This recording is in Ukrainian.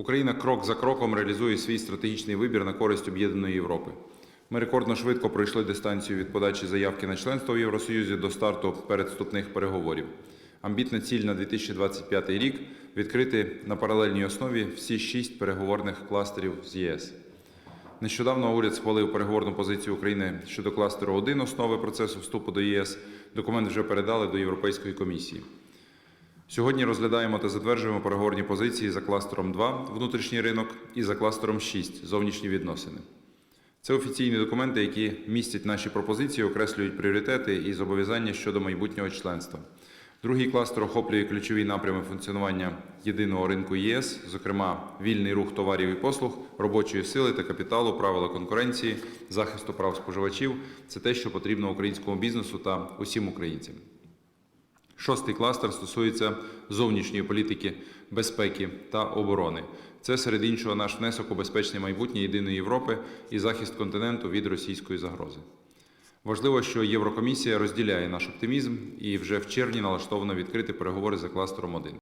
Україна крок за кроком реалізує свій стратегічний вибір на користь об'єднаної Європи. Ми рекордно швидко пройшли дистанцію від подачі заявки на членство в Євросоюзі до старту передступних переговорів. Амбітна ціль на 2025 рік відкрити на паралельній основі всі шість переговорних кластерів з ЄС. Нещодавно уряд схвалив переговорну позицію України щодо кластеру 1 основи процесу вступу до ЄС. Документ вже передали до Європейської комісії. Сьогодні розглядаємо та затверджуємо переговорні позиції за кластером 2 внутрішній ринок і за кластером 6 зовнішні відносини. Це офіційні документи, які містять наші пропозиції, окреслюють пріоритети і зобов'язання щодо майбутнього членства. Другий кластер охоплює ключові напрями функціонування єдиного ринку ЄС, зокрема вільний рух товарів і послуг, робочої сили та капіталу, правила конкуренції, захисту прав споживачів. Це те, що потрібно українському бізнесу та усім українцям. Шостий кластер стосується зовнішньої політики, безпеки та оборони. Це серед іншого наш внесок у безпечне майбутнє єдиної Європи і захист континенту від російської загрози. Важливо, що Єврокомісія розділяє наш оптимізм і вже в червні налаштовано відкрити переговори за кластером 1.